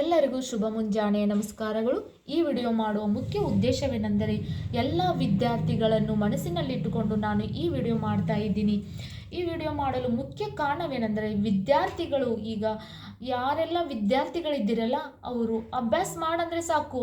ಎಲ್ಲರಿಗೂ ಶುಭ ಮುಂಜಾನೆ, ನಮಸ್ಕಾರಗಳು. ಈ ವಿಡಿಯೋ ಮಾಡುವ ಮುಖ್ಯ ಉದ್ದೇಶವೇನೆಂದರೆ ಎಲ್ಲ ವಿದ್ಯಾರ್ಥಿಗಳನ್ನು ಮನಸ್ಸಿನಲ್ಲಿಟ್ಟುಕೊಂಡು ನಾನು ಈ ವಿಡಿಯೋ ಮಾಡ್ತಾ ಇದ್ದೀನಿ. ಈ ವಿಡಿಯೋ ಮಾಡಲು ಮುಖ್ಯ ಕಾರಣವೇನೆಂದರೆ ವಿದ್ಯಾರ್ಥಿಗಳು ಈಗ ಯಾರೆಲ್ಲ ವಿದ್ಯಾರ್ಥಿಗಳಿದ್ದೀರಲ್ಲ, ಅವರು ಅಭ್ಯಾಸ ಮಾಡಂದ್ರೆ ಸಾಕು.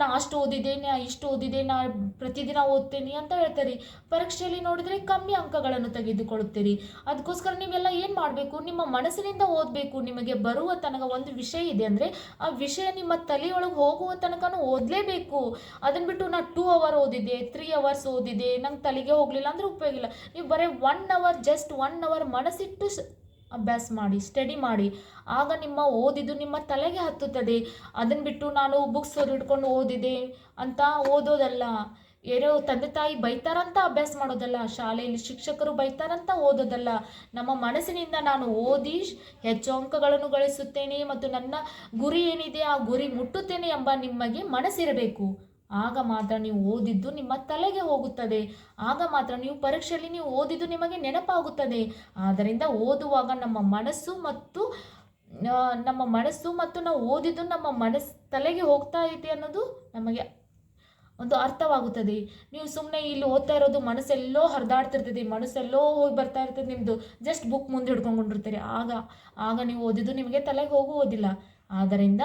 ನಾ ಅಷ್ಟು ಓದಿದೆ ನಾ ಇಷ್ಟು ಓದಿದೆ ನಾ ಪ್ರತಿದಿನ ಓದ್ತೀನಿ ಅಂತ ಹೇಳ್ತಾರೆ. ಪರೀಕ್ಷೆಯಲ್ಲಿ ನೋಡಿದರೆ ಕಮ್ಮಿ ಅಂಕಗಳನ್ನು ತೆಗೆದುಕೊಳ್ಳುತ್ತೀರಿ. ಅದಕ್ಕೋಸ್ಕರ ನೀವೆಲ್ಲ ಏನು ಮಾಡಬೇಕು? ನಿಮ್ಮ ಮನಸ್ಸಿನಿಂದ ಓದಬೇಕು. ನಿಮಗೆ ಬರುವ ತನಕ ಒಂದು ವಿಷಯ ಇದೆ ಅಂದರೆ, ಆ ವಿಷಯ ನಿಮ್ಮ ತಲೆಯೊಳಗೆ ಹೋಗುವ ತನಕನೂ ಓದಲೇಬೇಕು. ಅದನ್ನು ಬಿಟ್ಟು ನಾ ಟೂ ಅವರ್ ಓದಿದೆ ತ್ರೀ ಅವರ್ಸ್ ಓದಿದೆ ನಂಗೆ ತಲೆಗೆ ಹೋಗಲಿಲ್ಲ ಅಂದರೆ ಉಪಯೋಗ ಇಲ್ಲ. ನೀವು ಬರೀ one hour just one hour ಮನಸ್ಸಿಟ್ಟು ಅಭ್ಯಾಸ ಮಾಡಿ ಸ್ಟಡಿ ಮಾಡಿ. ಆಗ ನಿಮ್ಮ ಓದಿದ್ದು ನಿಮ್ಮ ತಲೆಗೆ ಹತ್ತುತ್ತದೆ. ಅದನ್ನು ಬಿಟ್ಟು ನಾನು ಬುಕ್ಸ್ ಹಿಡ್ಕೊಂಡು ಓದಿದೆ ಅಂತ ಓದೋದಲ್ಲ. ಏನೋ ತಂದೆ ತಾಯಿ ಬೈತಾರಂತ ಅಭ್ಯಾಸ ಮಾಡೋದಲ್ಲ. ಶಾಲೆಯಲ್ಲಿ ಶಿಕ್ಷಕರು ಬೈತಾರಂತ ಓದೋದಲ್ಲ. ನಮ್ಮ ಮನಸ್ಸಿನಿಂದ ನಾನು ಓದಿ ಹೆಚ್ಚು ಅಂಕಗಳನ್ನು ಗಳಿಸುತ್ತೇನೆ ಮತ್ತು ನನ್ನ ಗುರಿ ಏನಿದೆ ಆ ಗುರಿ ಮುಟ್ಟುತ್ತೇನೆ ಎಂಬ ನಿಮಗೆ ಮನಸ್ಸಿರಬೇಕು. ಆಗ ಮಾತ್ರ ನೀವು ಓದಿದ್ದು ನಿಮ್ಮ ತಲೆಗೆ ಹೋಗುತ್ತದೆ. ಆಗ ಮಾತ್ರ ನೀವು ಪರೀಕ್ಷೆಯಲ್ಲಿ ನೀವು ಓದಿದ್ದು ನಿಮಗೆ ನೆನಪಾಗುತ್ತದೆ. ಆದ್ದರಿಂದ ಓದುವಾಗ ನಮ್ಮ ಮನಸ್ಸು ಮತ್ತು ನಮ್ಮ ಮನಸ್ಸು ಮತ್ತು ನಾವು ಓದಿದ್ದು ನಮ್ಮ ಮನಸ್ಸು ತಲೆಗೆ ಹೋಗ್ತಾ ಇದೆ ಅನ್ನೋದು ನಮಗೆ ಒಂದು ಅರ್ಥವಾಗುತ್ತದೆ. ನೀವು ಸುಮ್ಮನೆ ಇಲ್ಲಿ ಓದ್ತಾ ಇರೋದು ಮನಸ್ಸೆಲ್ಲೋ ಹರಿದಾಡ್ತಿರ್ತದೆ, ಮನಸ್ಸೆಲ್ಲೋ ಹೋಗಿ ಬರ್ತಾ ಇರ್ತದೆ ನಿಮ್ಮದು ಜಸ್ಟ್ ಬುಕ್ ಮುಂದೆ ಹಿಡ್ಕೊಂಡಿರ್ತೀರಿ ಆಗ ಆಗ ನೀವು ಓದಿದ್ದು ನಿಮಗೆ ತಲೆಗೆ ಹೋಗುವುದಿಲ್ಲ. ಆದ್ದರಿಂದ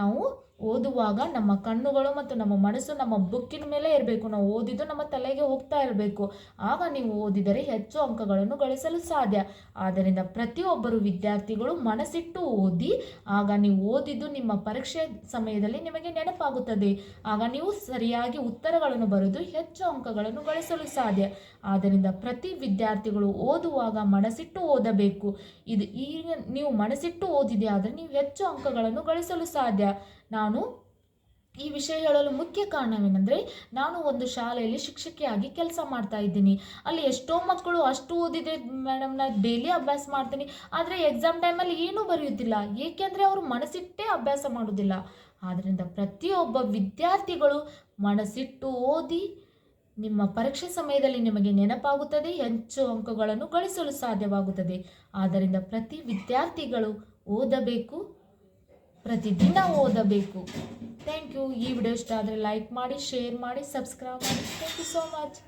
ನಾವು ಓದುವಾಗ ನಮ್ಮ ಕಣ್ಣುಗಳು ಮತ್ತು ನಮ್ಮ ಮನಸ್ಸು ನಮ್ಮ ಬುಕ್ಕಿನ ಮೇಲೆ ಇರಬೇಕು. ನಾವು ಓದಿದ್ದು ನಮ್ಮ ತಲೆಗೆ ಹೋಗ್ತಾ ಇರಬೇಕು. ಆಗ ನೀವು ಓದಿದರೆ ಹೆಚ್ಚು ಅಂಕಗಳನ್ನು ಗಳಿಸಲು ಸಾಧ್ಯ. ಆದ್ದರಿಂದ ಪ್ರತಿಯೊಬ್ಬರು ವಿದ್ಯಾರ್ಥಿಗಳು ಮನಸ್ಸಿಟ್ಟು ಓದಿ, ಆಗ ನೀವು ಓದಿದ್ದು ನಿಮ್ಮ ಪರೀಕ್ಷೆ ಸಮಯದಲ್ಲಿ ನಿಮಗೆ ನೆನಪಾಗುತ್ತದೆ. ಆಗ ನೀವು ಸರಿಯಾಗಿ ಉತ್ತರಗಳನ್ನು ಬರೆದು ಹೆಚ್ಚು ಅಂಕಗಳನ್ನು ಗಳಿಸಲು ಸಾಧ್ಯ. ಆದ್ದರಿಂದ ಪ್ರತಿ ವಿದ್ಯಾರ್ಥಿಗಳು ಓದುವಾಗ ಮನಸ್ಸಿಟ್ಟು ಓದಬೇಕು. ಇದು ಈಗ ನೀವು ಮನಸ್ಸಿಟ್ಟು ಓದಿದೆ ಆದರೆ ನೀವು ಹೆಚ್ಚು ಅಂಕಗಳನ್ನು ಗಳಿಸಲು ಸಾಧ್ಯ. ನಾನು ಈ ವಿಷಯ ಹೇಳಲು ಮುಖ್ಯ ಕಾರಣವೇನೆಂದರೆ, ನಾನು ಒಂದು ಶಾಲೆಯಲ್ಲಿ ಶಿಕ್ಷಕಿಯಾಗಿ ಕೆಲಸ ಮಾಡ್ತಾ ಇದ್ದೀನಿ. ಅಲ್ಲಿ ಎಷ್ಟೋ ಮಕ್ಕಳು ಅಷ್ಟು ಓದಿದೆ ಮೇಡಮ್ ನಾನು ಡೈಲಿ ಅಭ್ಯಾಸ ಮಾಡ್ತೀನಿ. ಆದರೆ ಎಕ್ಸಾಮ್ ಟೈಮಲ್ಲಿ ಏನೂ ಬರೆಯುತ್ತಿಲ್ಲ. ಏಕೆಂದರೆ ಅವರು ಮನಸ್ಸಿಟ್ಟೇ ಅಭ್ಯಾಸ ಮಾಡೋದಿಲ್ಲ ಆದ್ದರಿಂದ ಪ್ರತಿಯೊಬ್ಬ ವಿದ್ಯಾರ್ಥಿಗಳು ಮನಸ್ಸಿಟ್ಟು ಓದಿ ನಿಮ್ಮ ಪರೀಕ್ಷೆ ಸಮಯದಲ್ಲಿ ನಿಮಗೆ ನೆನಪಾಗುತ್ತದೆ. ಹೆಚ್ಚು ಅಂಕಗಳನ್ನು ಗಳಿಸಲು ಸಾಧ್ಯವಾಗುತ್ತದೆ. ಆದ್ದರಿಂದ ಪ್ರತಿ ವಿದ್ಯಾರ್ಥಿಗಳು ಓದಬೇಕು. ಪ್ರತಿದಿನ ಓದಬೇಕು. ಥ್ಯಾಂಕ್ ಯು ಈ ವಿಡಿಯೋ ಇಷ್ಟ ಆದರೆ ಲೈಕ್ ಮಾಡಿ ಶೇರ್ ಮಾಡಿ ಸಬ್ಸ್ಕ್ರೈಬ್ ಮಾಡಿ. Thank you so much